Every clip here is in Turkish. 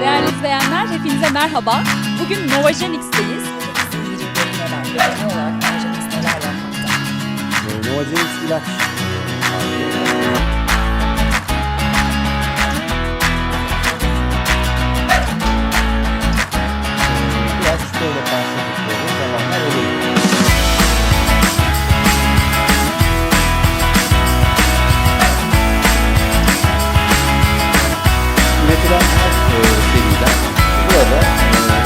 Değerli izleyenler, hepinize merhaba. Bugün Novagenix'teyiz. Yiyecekleri neler? Genel olarak Novagenix neler yapmakta? Novagenix ilaç. Biraz şöyle başladıkları zamanlar oluyor. Üretilen her e, burada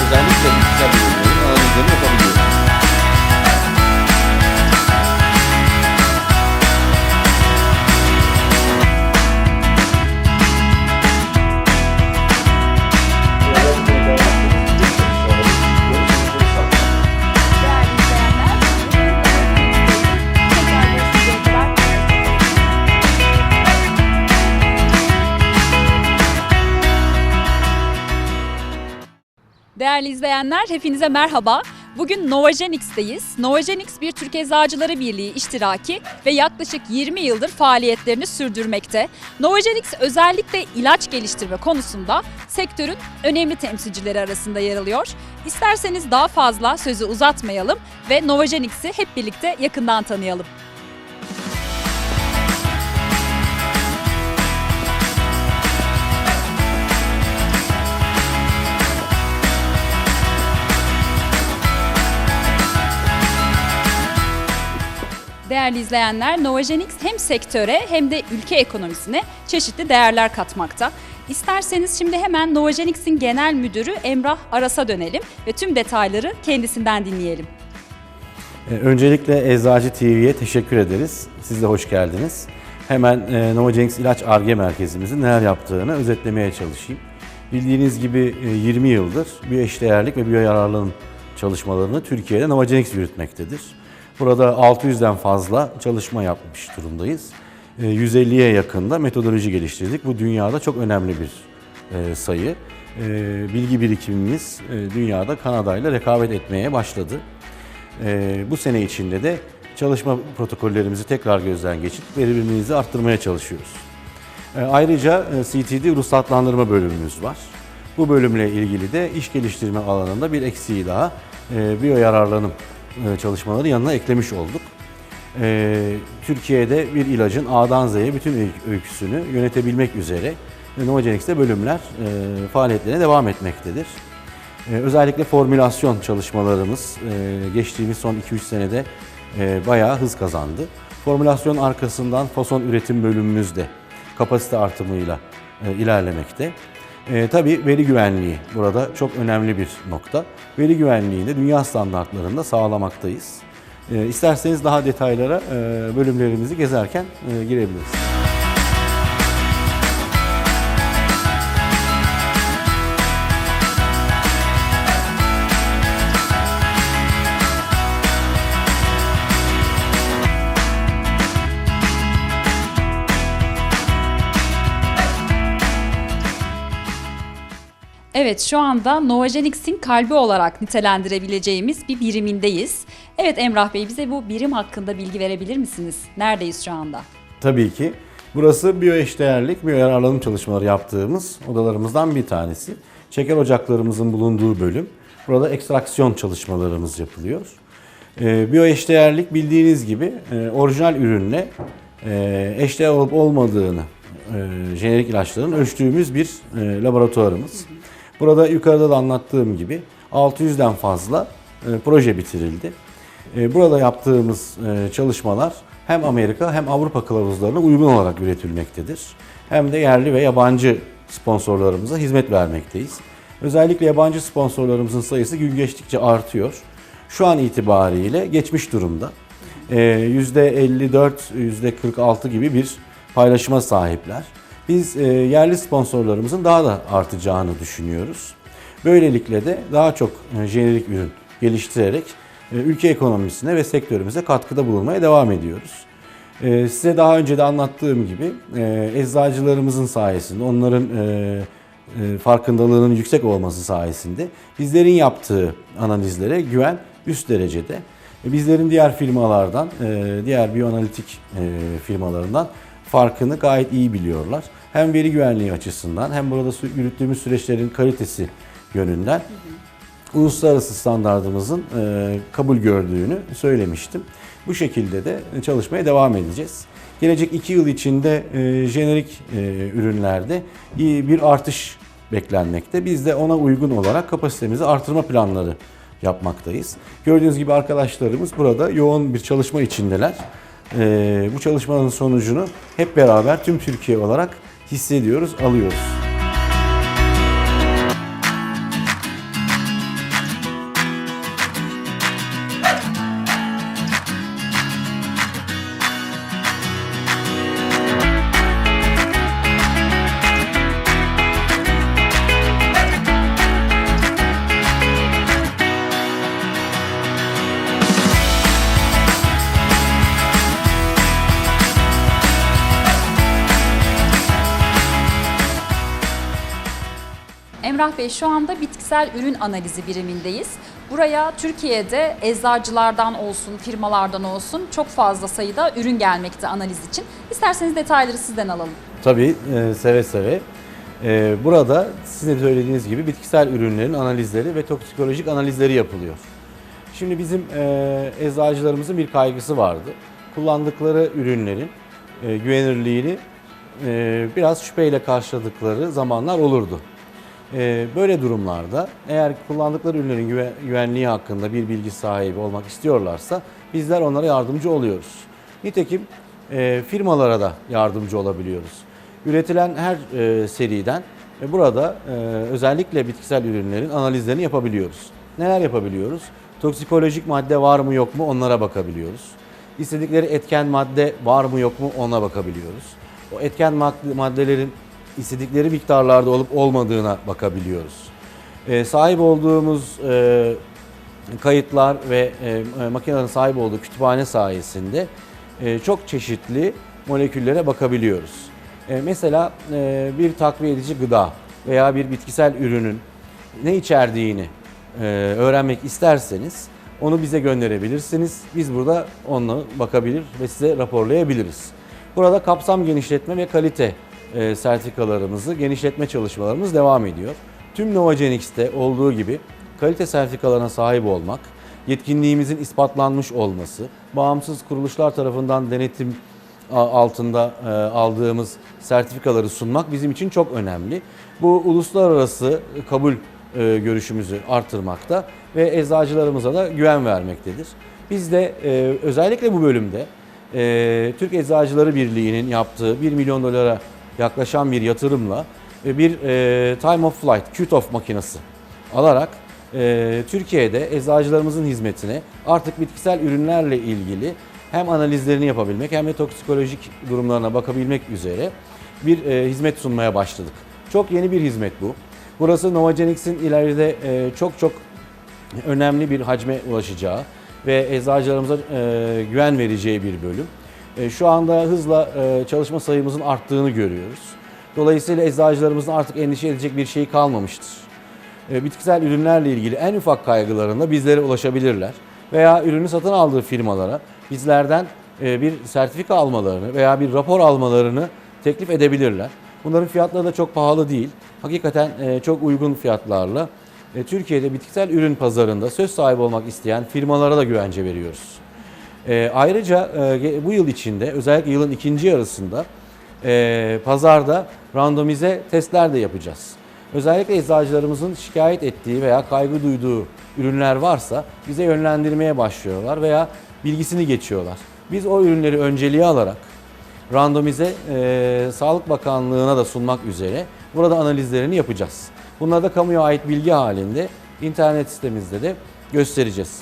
özellikle bitkisel ürünlerin analizlerini yapabiliyoruz. Değerli izleyenler, hepinize merhaba. Bugün Novagenix'teyiz. Novagenix bir Türk Eczacıları Birliği iştiraki ve yaklaşık 20 yıldır faaliyetlerini sürdürmekte. Novagenix özellikle ilaç geliştirme konusunda sektörün önemli temsilcileri arasında yer alıyor. İsterseniz daha fazla sözü uzatmayalım ve Novagenix'i hep birlikte yakından tanıyalım. Değerli izleyenler, Novagenix hem sektöre hem de ülke ekonomisine çeşitli değerler katmakta. İsterseniz şimdi hemen Novagenix'in genel müdürü Emrah Aras'a dönelim ve tüm detayları kendisinden dinleyelim. Ee, Öncelikle Eczacı TV'ye teşekkür ederiz. Siz de hoş geldiniz. Hemen e, Novagenix İlaç Arge Merkezimizin neler yaptığını özetlemeye çalışayım. Bildiğiniz gibi e, 20 yıldır biyoeşdeğerlik ve biyoyararlılığın çalışmalarını Türkiye'de Novagenix yürütmektedir. Burada 600'den fazla çalışma yapmış durumdayız. E, 150'ye yakında metodoloji geliştirdik. Bu dünyada çok önemli bir e, sayı. E, Bilgi birikimimiz e, dünyada Kanada ile rekabet etmeye başladı. Ee, bu sene içinde de çalışma protokollerimizi tekrar gözden geçirip verimliliğimizi arttırmaya çalışıyoruz. Ee, ayrıca e, CTD ruhsatlandırma bölümümüz var. Bu bölümle ilgili de iş geliştirme alanında bir eksiği daha e, biyoyararlanım e, çalışmaları yanına eklemiş olduk. Ee, Türkiye'de bir ilacın A'dan Z'ye bütün öykü- öyküsünü yönetebilmek üzere Novagenix'te bölümler e, faaliyetlerine devam etmektedir. Özellikle formülasyon çalışmalarımız e, geçtiğimiz son 2-3 senede e, bayağı hız kazandı. Formülasyon arkasından fason üretim bölümümüz de kapasite artımıyla e, ilerlemekte. E, tabii veri güvenliği burada çok önemli bir nokta. Veri güvenliğini dünya standartlarında sağlamaktayız. E, isterseniz daha detaylara e, bölümlerimizi gezerken e, girebiliriz. Evet şu anda Novagenix'in kalbi olarak nitelendirebileceğimiz bir birimindeyiz. Evet Emrah Bey bize bu birim hakkında bilgi verebilir misiniz? Neredeyiz şu anda? Tabii ki. Burası biyoeşdeğerlik, biyoyararlanım çalışmaları yaptığımız odalarımızdan bir tanesi. Çeker ocaklarımızın bulunduğu bölüm. Burada ekstraksiyon çalışmalarımız yapılıyor. Ee, biyoeşdeğerlik bildiğiniz gibi e, orijinal ürünle e, eşdeğer olup olmadığını e, jenerik ilaçların ölçtüğümüz bir e, laboratuvarımız. Burada yukarıda da anlattığım gibi 600'den fazla e, proje bitirildi. E, Burada yaptığımız e, çalışmalar hem Amerika hem Avrupa kılavuzlarına uygun olarak üretilmektedir. Hem de yerli ve yabancı sponsorlarımıza hizmet vermekteyiz. Özellikle yabancı sponsorlarımızın sayısı gün geçtikçe artıyor. Şu an itibariyle geçmiş durumda. E, %54, %46 gibi bir paylaşıma sahipler. Biz e, yerli sponsorlarımızın daha da artacağını düşünüyoruz. Böylelikle de daha çok e, jenerik ürün geliştirerek e, ülke ekonomisine ve sektörümüze katkıda bulunmaya devam ediyoruz. Size daha önce de anlattığım gibi eczacılarımızın sayesinde, onların farkındalığının yüksek olması sayesinde bizlerin yaptığı analizlere güven üst derecede. Bizlerin diğer firmalardan, diğer biyoanalitik firmalarından farkını gayet iyi biliyorlar. hem veri güvenliği açısından hem burada yürüttüğümüz süreçlerin kalitesi yönünden uluslararası standartımızın e, kabul gördüğünü söylemiştim. Bu şekilde de çalışmaya devam edeceğiz. Gelecek iki yıl içinde e, jenerik e, ürünlerde iyi bir artış beklenmekte. Biz de ona uygun olarak kapasitemizi artırma planları yapmaktayız. Gördüğünüz gibi arkadaşlarımız burada yoğun bir çalışma içindeler. E, bu çalışmanın sonucunu hep beraber tüm Türkiye olarak hissediyoruz, alıyoruz. Emrah Bey şu anda bitkisel ürün analizi birimindeyiz. Buraya Türkiye'de eczacılardan olsun, firmalardan olsun çok fazla sayıda ürün gelmekte analiz için. İsterseniz detayları sizden alalım. Tabii e, seve seve. E, burada sizin söylediğiniz gibi bitkisel ürünlerin analizleri ve toksikolojik analizleri yapılıyor. Şimdi bizim e, eczacılarımızın bir kaygısı vardı. Kullandıkları ürünlerin güvenirliğini biraz şüpheyle karşıladıkları zamanlar olurdu. E, böyle durumlarda eğer kullandıkları ürünlerin güve- güvenliği hakkında bir bilgi sahibi olmak istiyorlarsa bizler onlara yardımcı oluyoruz. Nitekim e, firmalara da yardımcı olabiliyoruz. Üretilen her e, seriden e, burada özellikle bitkisel ürünlerin analizlerini yapabiliyoruz. Neler yapabiliyoruz? Toksikolojik madde var mı yok mu onlara bakabiliyoruz. İstedikleri etken madde var mı yok mu ona bakabiliyoruz. O etken mad- maddelerin istedikleri miktarlarda olup olmadığına bakabiliyoruz. E, sahip olduğumuz e, kayıtlar ve e, makinelerin sahip olduğu kütüphane sayesinde e, çok çeşitli moleküllere bakabiliyoruz. E, mesela e, bir takviye edici gıda veya bir bitkisel ürünün ne içerdiğini e, öğrenmek isterseniz onu bize gönderebilirsiniz. Biz burada onu bakabilir ve size raporlayabiliriz. Burada kapsam genişletme ve kalite e, sertifikalarımızı genişletme çalışmalarımız devam ediyor. Tüm Novagenics'te olduğu gibi kalite sertifikalarına sahip olmak, yetkinliğimizin ispatlanmış olması, bağımsız kuruluşlar tarafından denetim altında e, aldığımız sertifikaları sunmak bizim için çok önemli. Bu uluslararası kabul e, görüşümüzü artırmakta ve eczacılarımıza da güven vermektedir. Biz de e, özellikle bu bölümde Türk Eczacıları Birliği'nin yaptığı 1 milyon dolara yaklaşan bir yatırımla bir e, time of flight, QTOF makinesi alarak e, Türkiye'de eczacılarımızın hizmetine artık bitkisel ürünlerle ilgili hem analizlerini yapabilmek hem de toksikolojik durumlarına bakabilmek üzere bir e, hizmet sunmaya başladık. Çok yeni bir hizmet bu. Burası Novagenics'in ileride çok çok önemli bir hacme ulaşacağı ve eczacılarımıza güven vereceği bir bölüm. E, şu anda hızla e, çalışma sayımızın arttığını görüyoruz. Dolayısıyla eczacılarımızın artık endişe edecek bir şey kalmamıştır. E, bitkisel ürünlerle ilgili en ufak kaygılarında bizlere ulaşabilirler. Veya ürünü satın aldığı firmalara bizlerden bir sertifika almalarını veya bir rapor almalarını teklif edebilirler. Bunların fiyatları da çok pahalı değil. Hakikaten çok uygun fiyatlarla Türkiye'de bitkisel ürün pazarında söz sahibi olmak isteyen firmalara da güvence veriyoruz. E, ayrıca e, bu yıl içinde özellikle yılın ikinci yarısında e, pazarda randomize testler de yapacağız. Özellikle eczacılarımızın şikayet ettiği veya kaygı duyduğu ürünler varsa bize yönlendirmeye başlıyorlar veya bilgisini geçiyorlar. Biz o ürünleri önceliğe alarak randomize e, Sağlık Bakanlığı'na da sunmak üzere burada analizlerini yapacağız. Bunları da kamuya ait bilgi halinde internet sitemizde de göstereceğiz.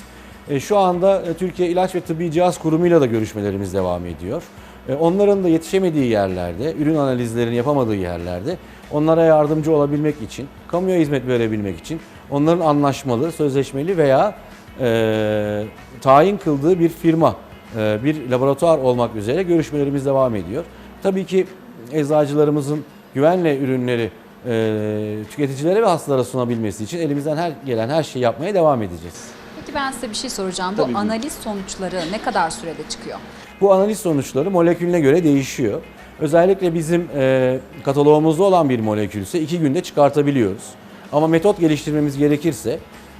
E, şu anda e, Türkiye İlaç ve Tıbbi Cihaz Kurumu'yla da görüşmelerimiz devam ediyor. E, onların da yetişemediği yerlerde, ürün analizlerini yapamadığı yerlerde onlara yardımcı olabilmek için, kamuya hizmet verebilmek için onların anlaşmalı, sözleşmeli veya e, tayin kıldığı bir firma, e, bir laboratuvar olmak üzere görüşmelerimiz devam ediyor. Tabii ki eczacılarımızın güvenle ürünleri e, tüketicilere ve hastalara sunabilmesi için elimizden her gelen her şeyi yapmaya devam edeceğiz. Peki ben size bir şey soracağım. Tabii Bu analiz sonuçları ne kadar sürede çıkıyor? Bu analiz sonuçları molekülüne göre değişiyor. Özellikle bizim e, kataloğumuzda olan bir molekülse iki günde çıkartabiliyoruz. Ama metot geliştirmemiz gerekirse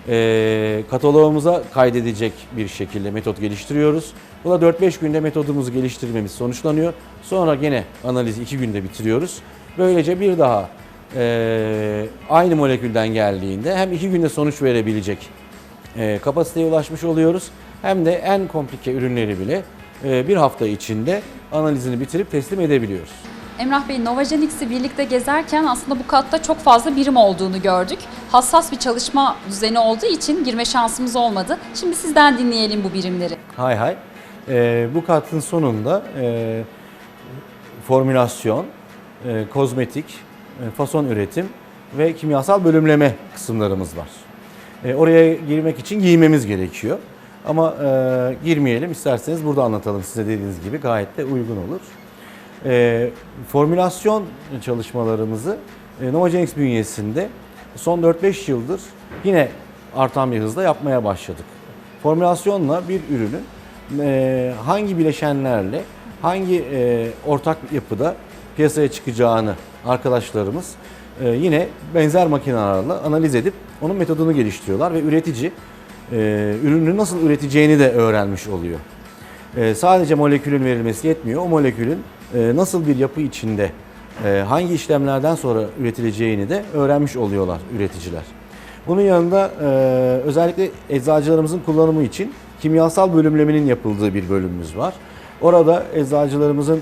e, kataloğumuza kaydedecek bir şekilde metot geliştiriyoruz. Bu da 4-5 günde metodumuzu geliştirmemiz sonuçlanıyor. Sonra gene analizi 2 günde bitiriyoruz. Böylece bir daha e, aynı molekülden geldiğinde hem 2 günde sonuç verebilecek e, kapasiteye ulaşmış oluyoruz. Hem de en komplike ürünleri bile e, bir hafta içinde analizini bitirip teslim edebiliyoruz. Emrah Bey, Novagenix'i birlikte gezerken aslında bu katta çok fazla birim olduğunu gördük. Hassas bir çalışma düzeni olduğu için girme şansımız olmadı. Şimdi sizden dinleyelim bu birimleri. Hay hay. E, bu katın sonunda e, formülasyon, e, kozmetik, e, fason üretim ve kimyasal bölümleme kısımlarımız var. E, oraya girmek için giymemiz gerekiyor. Ama e, girmeyelim isterseniz burada anlatalım size dediğiniz gibi gayet de uygun olur. E, formülasyon çalışmalarımızı e, Novagenix bünyesinde son 4-5 yıldır yine artan bir hızla yapmaya başladık. Formülasyonla bir ürünün e, hangi bileşenlerle, hangi e, ortak yapıda piyasaya çıkacağını arkadaşlarımız e, yine benzer makinelerle analiz edip onun metodunu geliştiriyorlar ve üretici e, ürünü nasıl üreteceğini de öğrenmiş oluyor. E, sadece molekülün verilmesi yetmiyor. O molekülün e, nasıl bir yapı içinde e, hangi işlemlerden sonra üretileceğini de öğrenmiş oluyorlar üreticiler. Bunun yanında özellikle eczacılarımızın kullanımı için kimyasal bölümlemenin yapıldığı bir bölümümüz var. Orada eczacılarımızın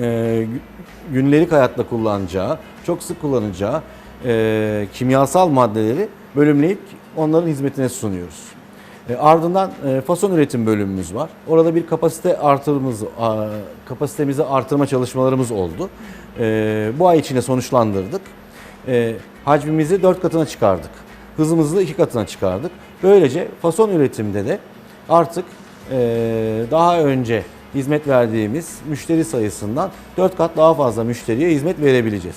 e, gü- günlük hayatta kullanacağı, çok sık kullanacağı e, kimyasal maddeleri bölümleyip onların hizmetine sunuyoruz. E, ardından e, fason üretim bölümümüz var. Orada bir kapasite artırımız, a, kapasitemizi artırma çalışmalarımız oldu. E, bu ay içinde sonuçlandırdık. E, hacmimizi 4 katına çıkardık. Hızımızı da 2 katına çıkardık. Böylece fason üretimde de artık e, daha önce hizmet verdiğimiz müşteri sayısından 4 kat daha fazla müşteriye hizmet verebileceğiz.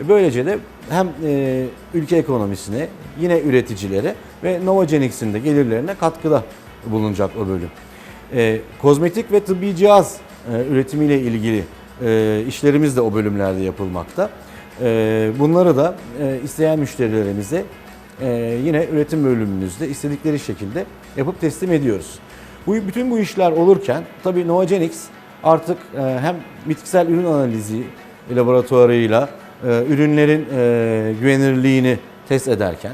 E, Böylece de hem e, ülke ekonomisine, yine üreticilere ve Novagenix'in de gelirlerine katkıda bulunacak o bölüm. E, kozmetik ve tıbbi cihaz üretimiyle ilgili işlerimiz de o bölümlerde yapılmakta. Bunları da isteyen müşterilerimize yine üretim bölümümüzde istedikleri şekilde yapıp teslim ediyoruz. Bu bütün bu işler olurken tabii Novagenix artık e, hem bitkisel ürün analizi laboratuvarıyla e, ürünlerin e, güvenilirliğini test ederken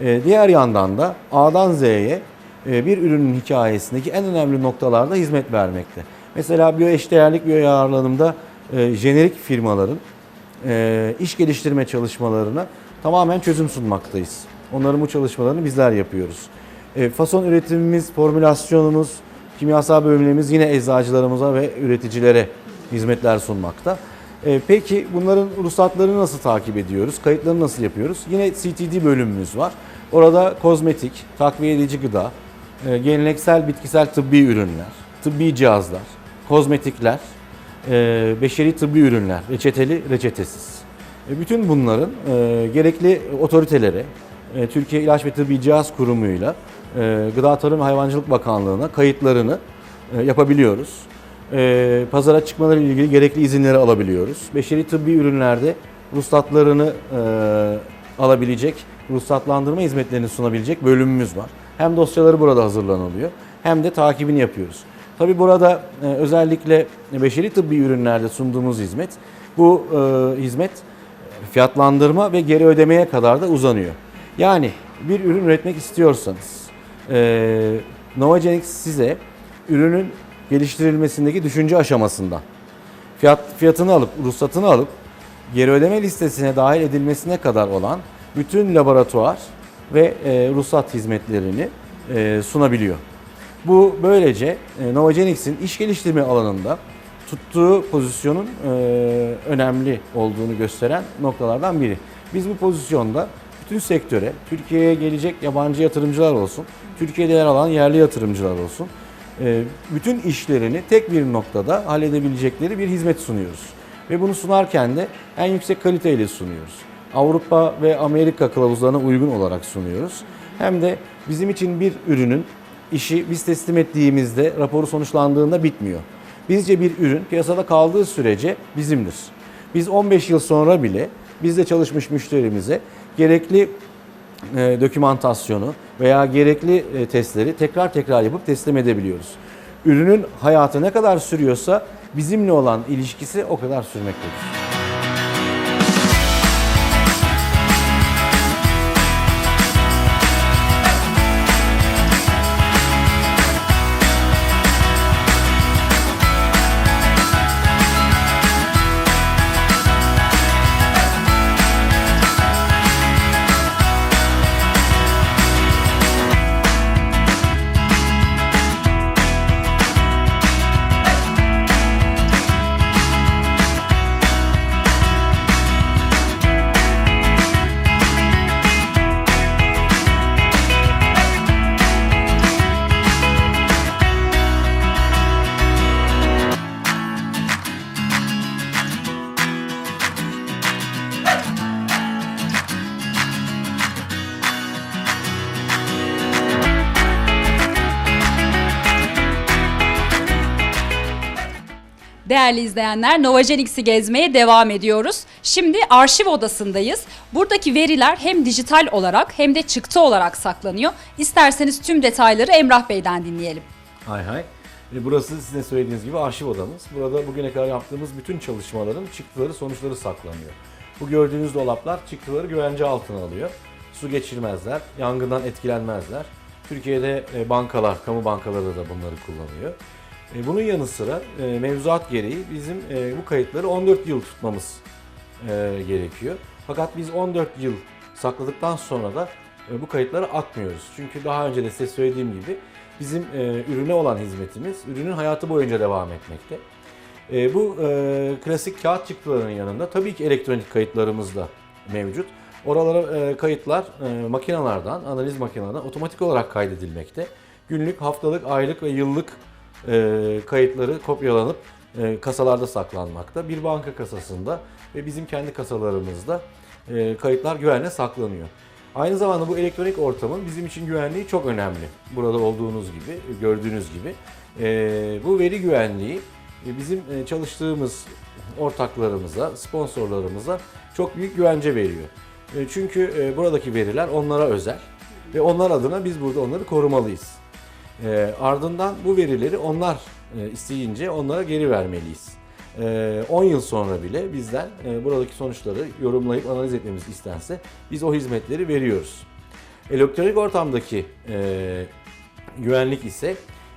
e, diğer yandan da A'dan Z'ye e, bir ürünün hikayesindeki en önemli noktalarda hizmet vermekte. Mesela biyoeşdeğerlik, biyoyarlanımda e, jenerik firmaların e, iş geliştirme çalışmalarına tamamen çözüm sunmaktayız. Onların bu çalışmalarını bizler yapıyoruz. E, fason üretimimiz, formülasyonumuz, kimyasal bölümlerimiz yine eczacılarımıza ve üreticilere hizmetler sunmakta. E, peki bunların ruhsatlarını nasıl takip ediyoruz? Kayıtlarını nasıl yapıyoruz? Yine CTD bölümümüz var. Orada kozmetik, takviye edici gıda, e, geleneksel bitkisel tıbbi ürünler, tıbbi cihazlar, kozmetikler, e, beşeri tıbbi ürünler, reçeteli, reçetesiz. E, bütün bunların gerekli otoritelere, Türkiye İlaç ve Tıbbi Cihaz Kurumu'yla e, Gıda Tarım ve Hayvancılık Bakanlığı'na kayıtlarını e, yapabiliyoruz. E, pazara çıkmaları ile ilgili gerekli izinleri alabiliyoruz. Beşeri tıbbi ürünlerde ruhsatlarını e, alabilecek, ruhsatlandırma hizmetlerini sunabilecek bölümümüz var. Hem dosyaları burada hazırlanılıyor hem de takibini yapıyoruz. Tabi burada e, özellikle beşeri tıbbi ürünlerde sunduğumuz hizmet, bu hizmet fiyatlandırma ve geri ödemeye kadar da uzanıyor. Yani bir ürün üretmek istiyorsanız e, Novagenix size ürünün geliştirilmesindeki düşünce aşamasından fiyat fiyatını alıp ruhsatını alıp geri ödeme listesine dahil edilmesine kadar olan bütün laboratuvar ve e, ruhsat hizmetlerini e, sunabiliyor. Bu böylece e, Novagenix'in iş geliştirme alanında tuttuğu pozisyonun e, önemli olduğunu gösteren noktalardan biri. Biz bu pozisyonda bütün sektöre, Türkiye'ye gelecek yabancı yatırımcılar olsun, Türkiye'de yer alan yerli yatırımcılar olsun, e, bütün işlerini tek bir noktada halledebilecekleri bir hizmet sunuyoruz. Ve bunu sunarken de en yüksek kaliteyle sunuyoruz. Avrupa ve Amerika kılavuzlarına uygun olarak sunuyoruz. Hem de bizim için bir ürünün işi biz teslim ettiğimizde raporu sonuçlandığında bitmiyor. Bizce bir ürün piyasada kaldığı sürece bizimdir. Biz 15 yıl sonra bile bizde çalışmış müşterimize gerekli e, dokümantasyonu veya gerekli e, testleri tekrar tekrar yapıp teslim edebiliyoruz. Ürünün hayatı ne kadar sürüyorsa bizimle olan ilişkisi o kadar sürmektedir. Değerli izleyenler, Novagenix'i gezmeye devam ediyoruz. Şimdi arşiv odasındayız. Buradaki veriler hem dijital olarak hem de çıktı olarak saklanıyor. İsterseniz tüm detayları Emrah Bey'den dinleyelim. Hay hay. Burası sizin söylediğiniz gibi arşiv odamız. Burada bugüne kadar yaptığımız bütün çalışmaların çıktıları, sonuçları saklanıyor. Bu gördüğünüz dolaplar çıktıları güvence altına alıyor. Su geçirmezler, yangından etkilenmezler. Türkiye'de e, bankalar, kamu bankaları da bunları kullanıyor. E, Bunun yanı sıra e, mevzuat gereği bizim e, bu kayıtları 14 yıl tutmamız e, gerekiyor. Fakat biz 14 yıl sakladıktan sonra da e, bu kayıtları atmıyoruz. Çünkü daha önce de size söylediğim gibi bizim e, ürüne olan hizmetimiz ürünün hayatı boyunca devam etmekte. E, bu e, klasik kağıt çıktılarının yanında tabii ki elektronik kayıtlarımız da mevcut. Oralara e, kayıtlar e, makinelerden, analiz makinelerden otomatik olarak kaydedilmekte. Günlük, haftalık, aylık ve yıllık e, kayıtları kopyalanıp e, kasalarda saklanmakta. Bir banka kasasında ve bizim kendi kasalarımızda e, kayıtlar güvenle saklanıyor. Aynı zamanda bu elektronik ortamın bizim için güvenliği çok önemli. Burada olduğunuz gibi, gördüğünüz gibi. E, bu veri güvenliği e, bizim e, çalıştığımız ortaklarımıza, sponsorlarımıza çok büyük güvence veriyor. E, Çünkü buradaki veriler onlara özel ve onlar adına biz burada onları korumalıyız. E, ardından bu verileri onlar e, isteyince onlara geri vermeliyiz. E, 10 yıl sonra bile bizden e, buradaki sonuçları yorumlayıp analiz etmemiz istense biz o hizmetleri veriyoruz. Elektronik ortamdaki e, güvenlik ise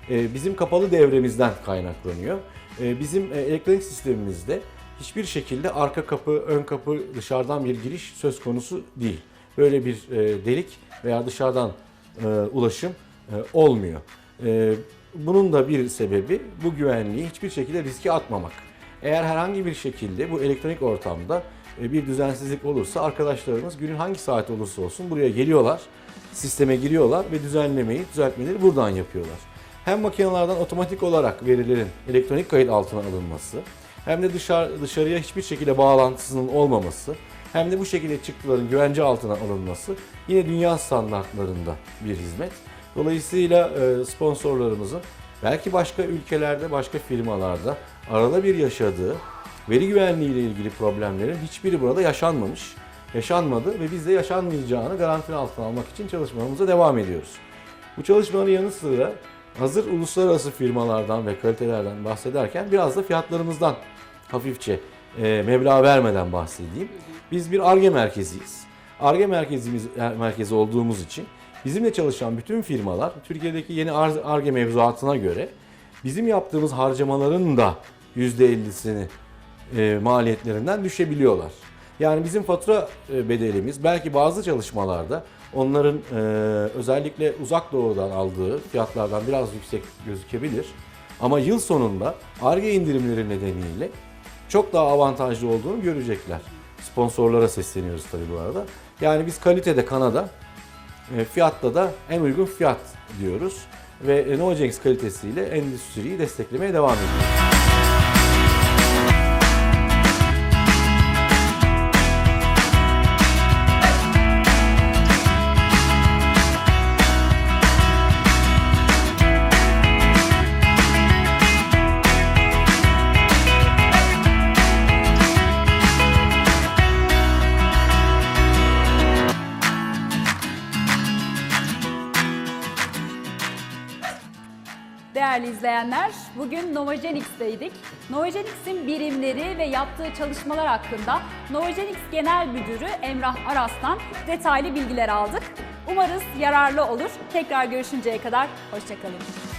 e, bizim kapalı devremizden kaynaklanıyor. Bizim elektronik sistemimizde hiçbir şekilde arka kapı, ön kapı, dışarıdan bir giriş söz konusu değil. Böyle bir delik veya dışarıdan ulaşım olmuyor. E, bunun da bir sebebi bu güvenliği hiçbir şekilde riske atmamak. Eğer herhangi bir şekilde bu elektronik ortamda e, bir düzensizlik olursa arkadaşlarımız günün hangi saati olursa olsun buraya geliyorlar, sisteme giriyorlar ve düzenlemeyi, düzeltmeleri buradan yapıyorlar. Hem makinelerden otomatik olarak verilerin elektronik kayıt altına alınması, hem de dışarı, dışarıya hiçbir şekilde bağlantısının olmaması, hem de bu şekilde çıktıların güvence altına alınması yine dünya standartlarında bir hizmet. Dolayısıyla e, sponsorlarımızın belki başka ülkelerde, başka firmalarda arada bir yaşadığı veri güvenliği ile ilgili problemlerin hiçbiri burada yaşanmamış, yaşanmadı ve biz de yaşanmayacağını garanti altına almak için çalışmalarımıza devam ediyoruz. Bu çalışmaların yanı sıra hazır uluslararası firmalardan ve kalitelerden bahsederken biraz da fiyatlarımızdan hafifçe e, meblağ vermeden bahsedeyim. Biz bir ARGE merkeziyiz. ARGE merkezimiz merkezi olduğumuz için bizimle çalışan bütün firmalar Türkiye'deki yeni ARGE mevzuatına göre bizim yaptığımız harcamaların da %50'sini e, maliyetlerinden düşebiliyorlar. Yani bizim fatura e, bedelimiz belki bazı çalışmalarda onların e, özellikle uzak doğudan aldığı fiyatlardan biraz yüksek gözükebilir. Ama yıl sonunda ARGE indirimleri nedeniyle çok daha avantajlı olduğunu görecekler. Sponsorlara sesleniyoruz tabii bu arada. Yani biz kalitede Kanada, fiyatta da en uygun fiyat diyoruz. Ve e, Novajenx kalitesiyle endüstriyi desteklemeye devam ediyoruz. İzleyenler, bugün Novagenix'teydik. Novagenix'in birimleri ve yaptığı çalışmalar hakkında Novagenix Genel Müdürü Emrah Aras'tan detaylı bilgiler aldık. Umarız yararlı olur. Tekrar görüşünceye kadar hoşçakalın.